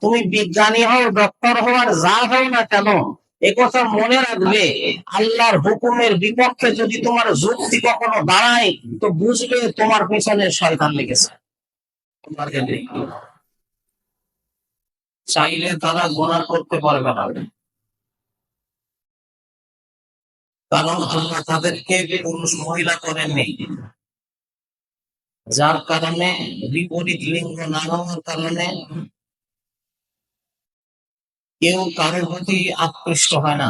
তুমি বিজ্ঞানী হও, ডক্টর হওয়ার যা হও না কেন, এ কথা মনে রাখবে। আল্লাহর হুকুমের বিপক্ষে যদি তোমার যুক্তি কখনো দাঁড়ায়, তো বুঝবে তোমার পেছনে শয়তান লেগেছে। চাইলে তারা গোনা করতে পারবে না। কারণ আল্লাহ তাদেরকে পুরুষ মহিলা করেননি। যার কারণে বিপরীত লিঙ্গ না হওয়ার কারণে কেউ কারোর প্রতি আকৃষ্ট হয় না।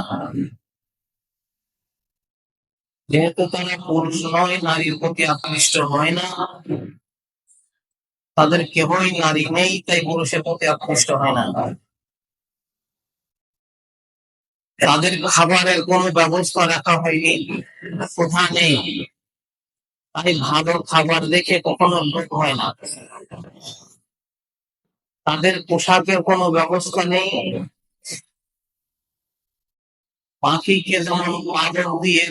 যেহেতু তারা পুরুষ নয়, নারীর প্রতি আকৃষ্ট হয় না। তাদের কেবই নারী নেই, তাই পুরুষের প্রতি আকৃষ্ট হয় না। তাদের খাবারের কোনো ব্যবস্থা রাখা হয়নি কোথা নেই। তাই ভালো খাবার দেখে কখনো লোক হয় না। তাদের পোশাকের কোনো ব্যবস্থা নেই। পাখিকে যেমন পালক দিয়ে,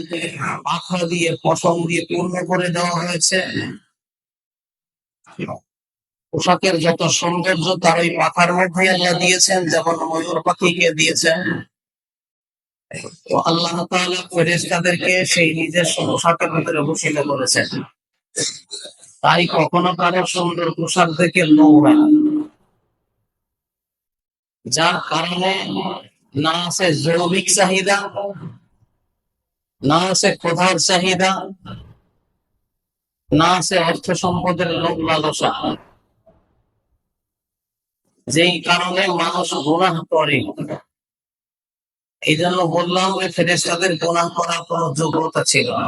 পাখা দিয়ে, পশম দিয়ে পূর্ণ করে দেওয়া হয়েছে। পোশাকের যত সৌন্দর্য, তার ওই পাখার মধ্যে আল্লাহ দিয়েছেন, যেমন ময়ূর পাখিকে দিয়েছেন। তো আল্লাহ তাআলা ফেরেশতাদেরকে সেই নিজের পোশাকের ভিতরে বসিত করেছেন। তাই কখনো কারও সুন্দর পোশাক থেকে লোভ হয় না যার কারণে না আছে জৈবিক চাহিদা না আছে ক্ষুধার চাহিদা না আছে অর্থ সম্পদের লোভ লালসা। যেই কারণে মানুষ গুনাহ করে। এই জন্য বললাম যে ফেরেস্তাদের গুনাহ করার কোন যোগ্যতা ছিল না।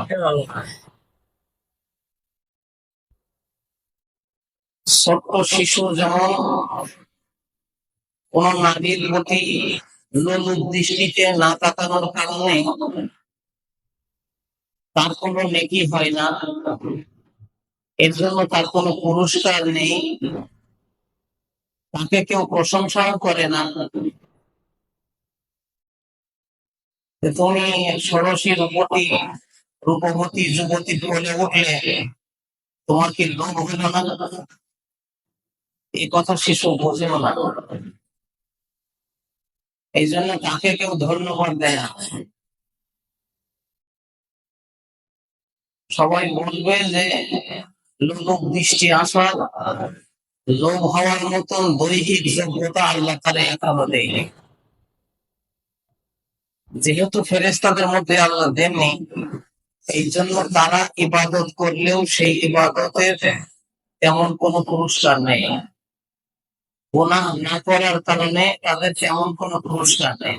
ছোট্ট শিশু যেমন কোন নারীর প্রতি লোলুপ দৃষ্টিতে না তাকানোর কারণে তার কোনো নেকি হয় না। এর জন্য তার কোনো পুরস্কার নেই। তাকে কেউ প্রশংসাও করে না। তুমি ষোড়শী রূপতী রূপবতী যুবতী বলে উঠলে, তোমার কি লোভ হইল না? এই কথা শিশু বোঝেও না। এই জন্য তাকে কেউ ধন্যবাদ দেয় না। সবাই বলবে যে, লোক দৃষ্টি আসার লোভ হওয়ার মতন দৈহিক যোগ্যতা আল্লাহ তারা একালো দেয়নি। যেহেতু ফেরেস্তাদের মধ্যে আল্লাহ দেননি এই জন্য তারা ইবাদত করলেও সেই ইবাদতের তেমন কোনো পুরস্কার নেই। গুনাহ না করার কারণে তাদের তেমন কোনো পুরস্কার নেই।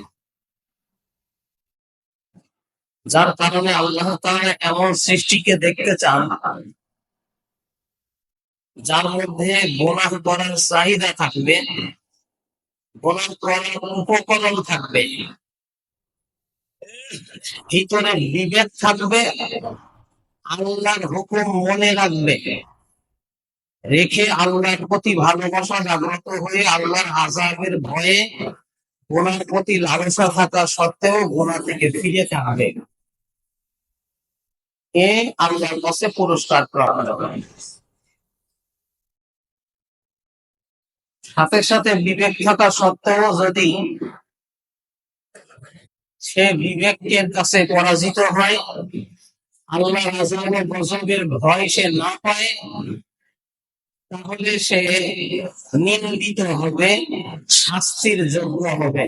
যার কারণে আল্লাহ তাআলা এমন সৃষ্টিকে দেখতে চান, যার মধ্যে গুনাহ করার চাহিদা থাকবে, গুনাহ করার উপকরণ থাকবে, ভিতরে বিবেক থাকবে, আল্লাহর হুকুম মনে রাখবে। রেখে আল্লাহর প্রতি ভালোবাসা জাগ্রত হয়ে আল্লাহর আজাবের ভয়ে গোনার প্রতি লালসা থাকা সত্ত্বেও গোনা থেকে ফিরে থাকবে এ আল্লাহর কাছে পুরস্কার প্রাপ্ত। সাথে সাথে বিবেক থাকা সত্ত্বেও যদি সে বিবেকের কাছে পরাজিত হয় আল্লাহ আজাবের গজবের ভয় সে না পায় তাহলে সে নিন্দিত হবে, শাস্তির যোগ্য হবে।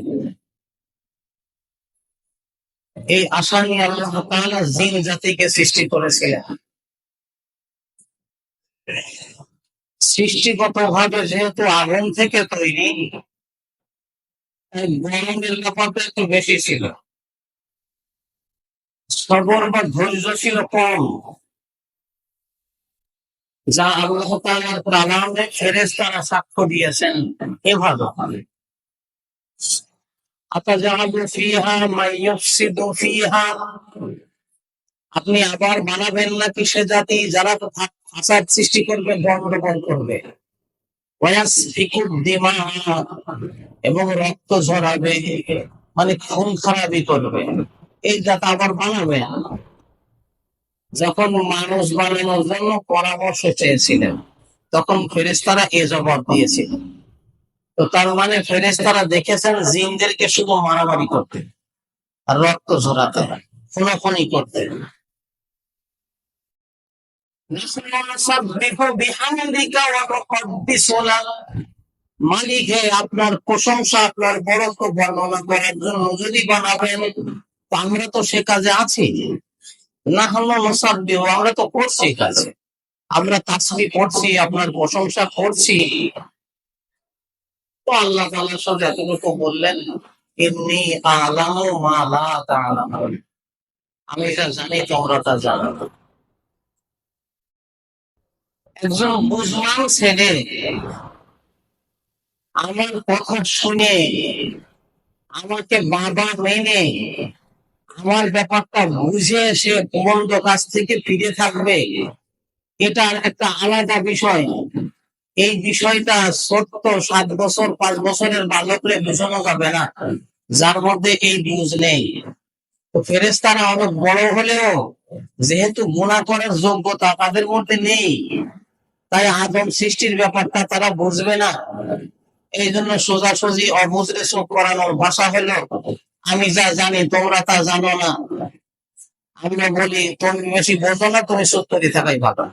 এই আশা নিয়ে আল্লাহ তাআলা জিন জাতিকে সৃষ্টি করেছিলেন। সৃষ্টিগত ভাবে যেহেতু আগুন থেকে তৈরি গরমের ব্যাপারটা একটু বেশি ছিল। সবর বা ধৈর্য ছিল কম যা আল্লাহ তাআলার কালামে ফেরেশতারা সাক্ষ্য দিয়েছেন এভাবে ফিহা আপনি আবার বানাবেন নাকি সে জাতি যারা তো ফা- ফাসাদ সৃষ্টি করবে গন্ডগোল করবে। এবং রক্ত ঝরাবে মানে খুন খারাপি করবে। এই জাত আবার বানাবে। যখন মানুষ বানানোর জন্য পরামর্শ চেয়েছিলেন, তখন ফেরেশতারা এ জবাব দিয়েছিল। তো তার মানে ফেরেশতারা দেখেছেন জিনদেরকে শুধু মারামারি করতে, আর রক্ত ঝরাতে খুনোখুনি করতে মালিক আপনার প্রশংসা, আপনার বরত্ব বর্ণনা করার জন্য যদি বানাবেন আমরা তো সে কাজে আছি। না হলো নসাব্বিহ আমরা তো করছি কাজে। আমরা তাসবি করছি, আপনার প্রশংসা করছি। তো আল্লাহ তাআলার সাথে এতটুকু বললেন এমনি আলামু মা লা তাআলামুন। আমি যা জানি, তোমরা তা জানো। একজন বুঝমান ছেলে, আমার কথা শুনে, আমাকে বাবা মেনে আমার ব্যাপারটা বুঝে সে প্রবন্ধ কাছ থেকে ফিরে থাকবে এটা একটা আলাদা বিষয়। এই বিষয়টা ছোট্ট সাত বছর, পাঁচ বছরের বালকরে বোঝানো যাবে না। যার মধ্যে এই বুঝ নেই। ফেরেস্তারা অনেক বড় হলেও যেহেতু গুণা করার যোগ্যতা তাদের মধ্যে নেই, তাই আদম সৃষ্টির ব্যাপারটা তারা বুঝবে না। এই জন্য সোজাসুজি অবুঝরে চোখ করানোর ভাষা হলো আমি যা জানি, তোমরা তা জানো না। আমরা বলি, তুমি বেশি বোঝো না, তুমি সত্যি থাকাই ভালো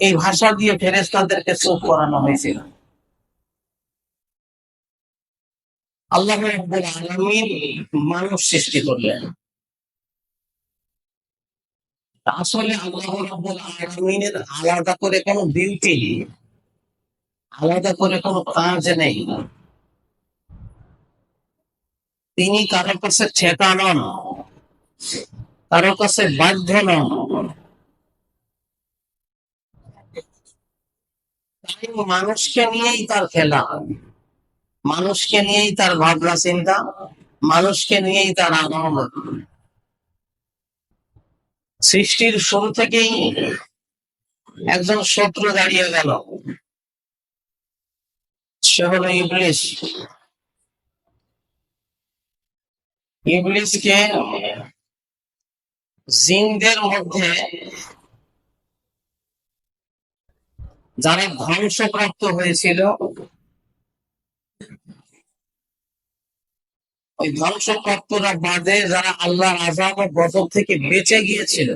এই ভাষা দিয়ে ফেরেস্তাদেরকে চোখ করানো হয়েছিল। আল্লাহ আলামিন মানুষ সৃষ্টি করলেন। আসলে আল্লাহ রাব্বুল আলামিনের আলাদা করে কোনো বিউটি নেই। আলাদা করে কোনো কাজ নেই। তিনি কারোর কাছে ঠেকা নন কারোর কাছে বাধ্য নন। তাই মানুষকে নিয়েই তার খেলা, মানুষকে নিয়েই তার ভাবনা চিন্তা, মানুষকে নিয়েই তার আগমন। সৃষ্টির শুরু থেকেই একজন শত্রু দাঁড়িয়ে গেল। সে হলো ইবলিশ ইবলিশকে জিনদের মধ্যে যারা ধ্বংসপ্রাপ্ত হয়েছিল, ওই ধ্বংসপ্রাপ্তরা বাদে যারা আল্লাহর আজাব ও গজব থেকে বেঁচে গিয়েছিল।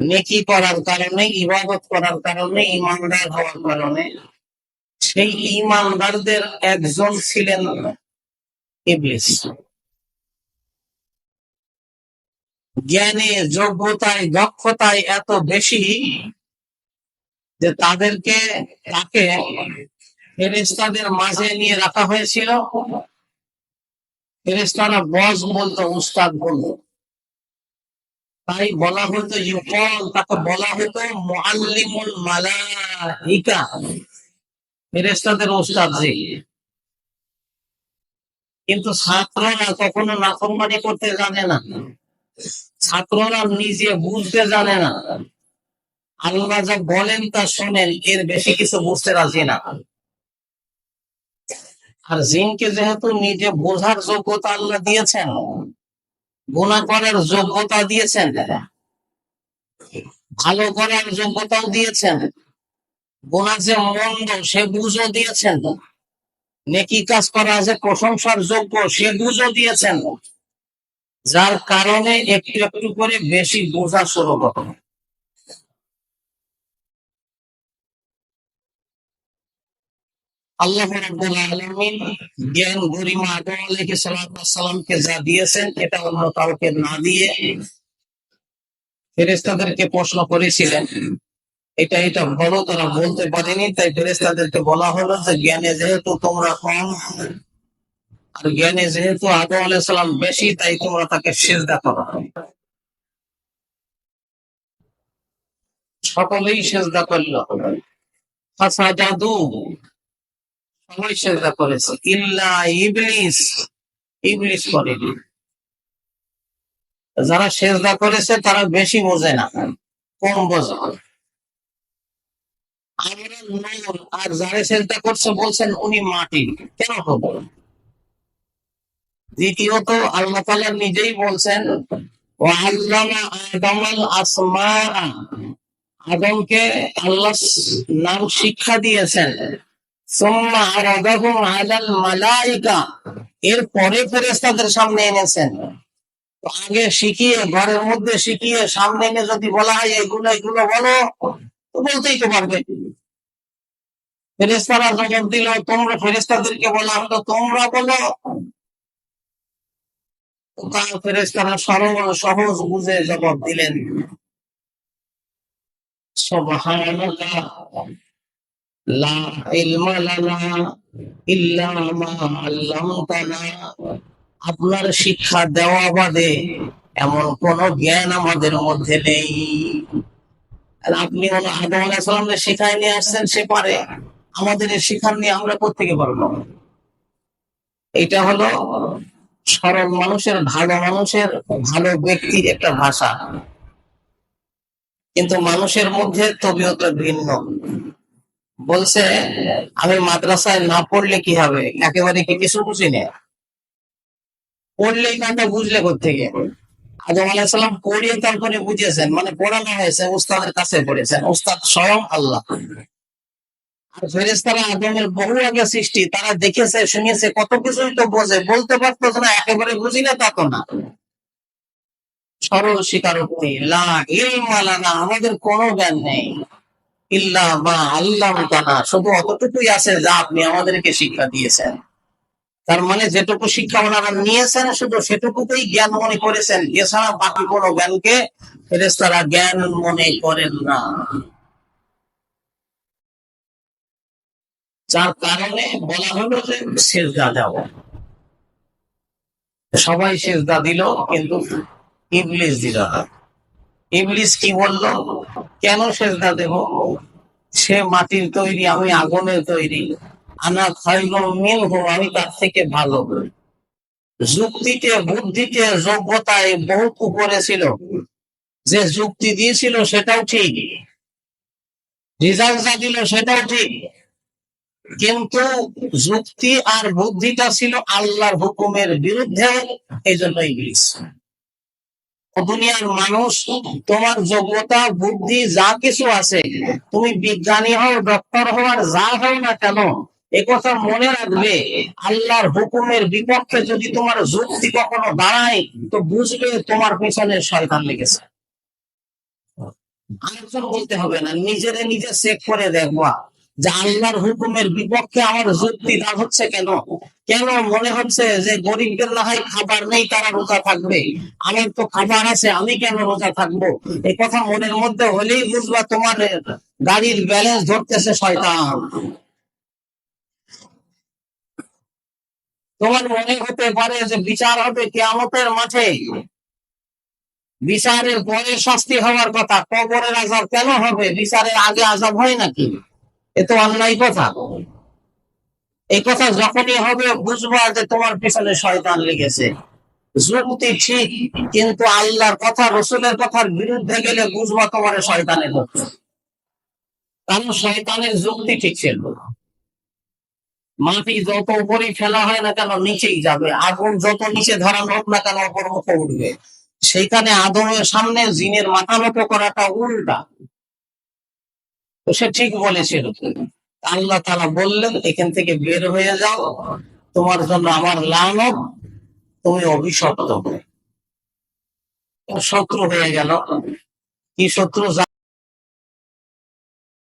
নেকি করার কারণে, ইবাদত করার কারণে ইমানদার হওয়ার কারণে, সেই ইমানদারদের একজন ছিলেন ইবলিস। জ্ঞানে, যোগ্যতায়, দক্ষতায় এত বেশি যে তাদেরকে তাকে ফেরেস্তাদের মাঝে নিয়ে রাখা হয়েছিল। ফেরেস্তারা বস বলতো, উস্তাদ বলতো তাই বলা হতো ইউকল তাকে বলা হতো, মুআল্লিমুল মালাইকা। ফেরেস্তাদের উস্তাদ জি কিন্তু ছাত্ররা কখনো নাফরমানি করতে জানে না। ছাত্ররা নিজে বুঝতে জানে না। আল্লাহ যা বলেন তা শোনেন, এর বেশি কিছু বুঝতে রাজি না। আর জিনকে যেহেতু নিজে বোঝার যোগ্যতা আল্লাহ দিয়েছেন গুণা করার যোগ্যতা দিয়েছেন, ভালো করার যোগ্যতাও দিয়েছেন গুণা যে মন্দ সে বুঝও দিয়েছেন। নেকি কাজ করা যে প্রশংসার যোগ্য, সে বুঝো দিয়েছেন। যার কারণে একটু একটু করে বেশি বোঝা শুরু করে আল্লাহ জ্ঞান গরিমা যা দিয়েছেন, এটা কাউকে না দিয়ে প্রশ্ন করেছিলেন। এটা এটা বলো তারা বলতে পারেনি, তাই ফেরেশতাদেরকে বলা হলো যে জ্ঞানে যেহেতু তোমরা কম, আর জ্ঞানে যেহেতু আদম আলাইহিস সালাম বেশি, তাই তোমরা তাকে সিজদা করো। সকলেই সেজদা করল। ফাসাজাদু, সবাই সেজদা করেছে। ইল্লা ইবলিস ইবলিস করেনি। যারা সেজদা করেছে, তারা বেশি বোঝে না, কম বোঝে। আমরা নূর আর যারা সেজদা করছে বলছেন উনি মাটি। কেন হব? দ্বিতীয়ত, আল্লাহ তাআলা নিজেই বলছেন আদমকে আল্লাহ নাম শিক্ষা দিয়েছেন। এরপরে ফেরেশতাদের সামনে এনেছেন। আগে শিখিয়ে, ঘরের মধ্যে শিখিয়ে সামনে এনে যদি বলা হয়, এগুলো এগুলো বলো। বলতেই তো পারবে। ফেরেস্তারা জবাব দিল, তোমরা ফেরেস্তাদেরকে বলা হলো তোমরা বলো। তো ফেরেস্তারা সরল সহজ বুঝে জবাব দিলেন আপনার শিক্ষা দেওয়া বাদে এমন কোন জ্ঞান আমাদের মধ্যে নেই। আর আপনি আদম শিখাই নিয়ে আসছেন, সে পারে। আমাদের এই শিখান নিয়ে আমরা কোথেকে পারব? এটা হলো সরল মানুষের, ভালো মানুষের, ভালো ব্যক্তির একটা ভাষা। কিন্তু মানুষের মধ্যে তবিয়ত ভিন্ন। বলছে, আমি মাদ্রাসায় না পড়লে কি হবে? একেবারে কি কিছু বুঝি না? পড়লেই কানটা বুঝলে থেকে আদম আলাইসাল্লাম পড়িয়ে তারপরে বুঝিয়েছেন মানে পড়ানো হয়েছে, উস্তাদের কাছে পড়েছেন। উস্তাদ স্বয়ং আল্লাহ। আর ফেরেস্তারা আদমের বহু আগে সৃষ্টি, তারা দেখেছে, শুনেছে, কত কিছুই তো বোঝে, বলতে পারতো না, একেবারে বুঝি না তা তো না। সরল স্বীকারোক্তি, লা ইলমা লানা, আমাদের কোনো জ্ঞান নেই। ইল্লা মা আল্লাহ শুধু অতটুকুই আছে যা আপনি আমাদেরকে শিক্ষা দিয়েছেন। তার মানে যেটুকু শিক্ষা ওনারা নিয়েছেন, শুধু সেটুকুতেই জ্ঞান মনে করেছেন। এছাড়া বাকি কোনো জ্ঞানকে ফেরেস্তারা জ্ঞান মনে করেন না। যার কারণে বলা হলো যে সেজদা দাও। সবাই সেজদা দিল, কিন্তু ইবলিস দিল না। ইবলিস কি বলল, কেন সেজদা দেব? সে মাটির তৈরি, আমি আগুনের তৈরি। আনা খাইল, মিল হো আমি তার থেকে ভালো। যুক্তিতে, বুদ্ধিতে, যোগ্যতায় বহুত উপরে ছিল। যে যুক্তি দিয়েছিল, সেটাও ঠিক। রেজাল্ট দিল, সেটাও ঠিক। কিন্তু যুক্তি আর বুদ্ধিটা ছিল আল্লাহর হুকুমের বিরুদ্ধে এই জন্য ইংলিশ দুনিয়ার মানুষ, তোমার যোগ্যতা, বুদ্ধি, যা কিছু আছে, তুমি বিজ্ঞানী হও, ডক্টর হওয়ার যা হও না কেন কথা মনে রাখবে। আল্লাহর হুকুমের বিপক্ষে যদি তোমার যুক্তি কখনো দাঁড়ায়, তো বুঝবে তোমার পেছনে শয়তান লেগেছে। আরেকজন বলতে হবে না, নিজেরে নিজে চেক করে দেখবা যে আল্লাহর হুকুমের বিপক্ষে আমার যুক্তি না হচ্ছে কেন? কেন মনে হচ্ছে যে গরিবদের না হয় খাবার নেই, তারা রোজা থাকবে? আমার তো খাবার আছে, আমি কেন রোজা থাকব? এই কথা মনের মধ্যে হলেই বুঝবা তোমার গাড়ির ব্যালেন্স ধরতেছে শয়তান। তোমার মনে হতে পারে যে বিচার হবে কেয়ামতের মাঠে বিচারের পরে শাস্তি হওয়ার কথা, কবরের আজাব কেন হবে? বিচারের আগে আজাব হয় নাকি? এ তো অন্যায় কথা। এই কথা যখনই হবে, বুঝব যে তোমার পিছনে শয়তান লেগেছে। যুক্তি ঠিক, কিন্তু আল্লাহর কথা, রসুলের কথার বিরুদ্ধে গেলে বুঝবা তোমার শয়তানের কারণ শয়তানের যুক্তি ঠিক ছিল। মাটি যত উপরে ফেলা হয় না কেন নিচেই যাবে? আগুন যত নিচে ধরানো হোক না কেন অপর মুখে উঠবে। সেইখানে আদমের সামনে জিনের মাথা নত করাটা উল্টা। সে ঠিক বলেছিল আল্লাহ তালা বললেন, এখান থেকে বের হয়ে যাও। তোমার জন্য আমার লানত, তুমি অভিশপ্ত শত্রু হয়ে গেল। কি শত্রু?